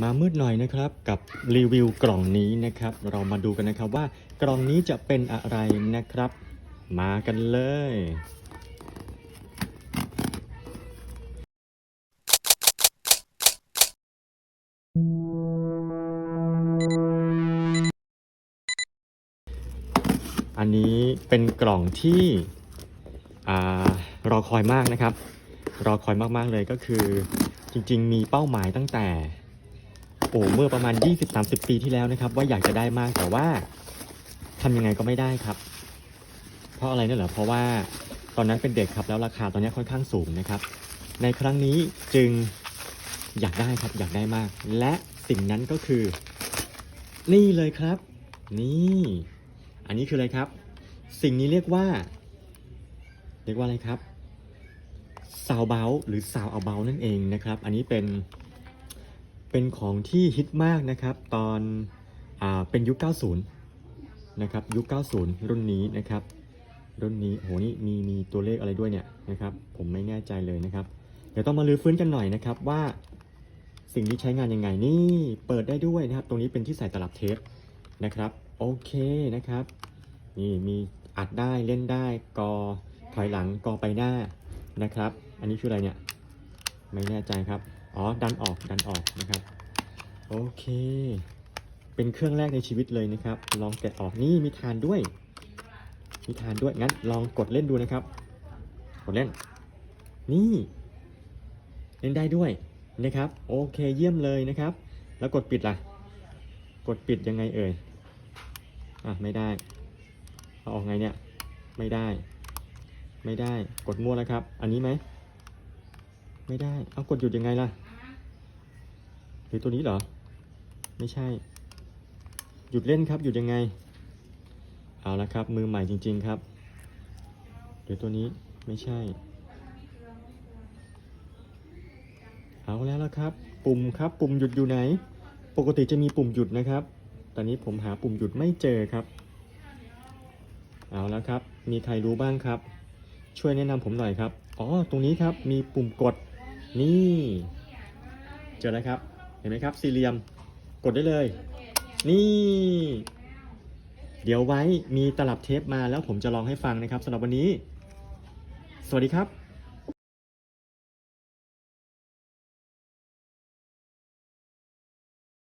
มามืดหน่อยนะครับกับรีวิวกล่องนี้นะครับ เรามาดูกันนะครับว่ากล่องนี้จะเป็นอะไรนะครับ มากันเลย อันนี้เป็นกล่องที่รอคอยมากนะครับ รอคอยมากๆเลยก็คือจริงๆ มีเป้าหมายตั้งแต่ โอ้เมื่อประมาณ 20-30 ปีที่แล้วนะครับ ว่าอยากจะได้มากแต่ว่าทำยังไงก็ไม่ได้ครับ เพราะอะไรเนี่ยเหรอเพราะว่าตอนนั้นเป็นเด็กครับแล้วราคาตอนนี้ค่อนข้างสูงนะครับ ในครั้งนี้จึงอยากได้ครับอยากได้มาก และสิ่งนั้นก็คือ นี่เลยครับ นี่ อันนี้คืออะไรครับ สิ่งนี้เรียกว่า เรียกว่าอะไรครับซาวเบลหรือซาวเอาเบลนั่นเองนะครับ อันนี้เป็น เป็นของที่ฮิตมากนะครับ ตอนอ่าเป็นยุค 90 นะครับ ยุค 90 รุ่นนี้นะครับ รุ่นนี้โหนี่มีมีตัวเลขอะไรด้วยเนี่ยนะครับ ผมไม่แน่ใจเลยนะครับ เดี๋ยวต้องมาลื้อฟื้นกันหน่อยนะครับว่าสิ่งนี้ใช้งานยังไงนี่เปิดได้ด้วยนะครับ ตรงนี้เป็นที่ใส่ตลับเทปนะครับ โอเคนะครับ นี่มีอัดได้เล่นได้กอถอยหลังกอไปหน้านะครับ อันนี้คืออะไรเนี่ย ไม่แน่ใจครับ อ๋อ ดันออก ดันออกนะครับ โอเค เป็นเครื่องแรกในชีวิตเลยนะครับ ลองแกะออก นี่มีทานด้วย มีทานด้วย งั้นลองกดเล่นดูนะครับ กดเล่น นี่ เล่นได้ด้วยนะครับ โอเค เยี่ยมเลยนะครับ แล้วกดปิดล่ะ กดปิดยังไงเอ่ย อะ ไม่ได้ เอาออกไงเนี่ย ไม่ได้ ไม่ได้ กดมั่วแล้วครับ อันนี้ไหม ไม่ได้ เอากดหยุดยังไงล่ะ หรือตัวนี้เหรอ ไม่ใช่ หยุดเล่นครับ หยุดยังไง เอาละครับ มือใหม่จริง ๆครับ เดี๋ยวตัวนี้ไม่ใช่ เอาแล้วละครับ ปุ่มครับ ปุ่มหยุดอยู่ไหน ปกติจะมีปุ่มหยุดนะครับ ตอนนี้ผมหาปุ่มหยุดไม่เจอครับ เอาแล้วครับ มีใครรู้บ้างครับ ช่วยแนะนำผมหน่อยครับ อ๋อ ตรงนี้ครับ มีปุ่มกด นี่เจอแล้วครับ เห็นไหมครับสี่เหลี่ยมกดได้เลย นี่ เดี๋ยวไว้มีตลับเทปมาแล้วผมจะลองให้ฟังนะครับสำหรับวันนี้ สวัสดีครับ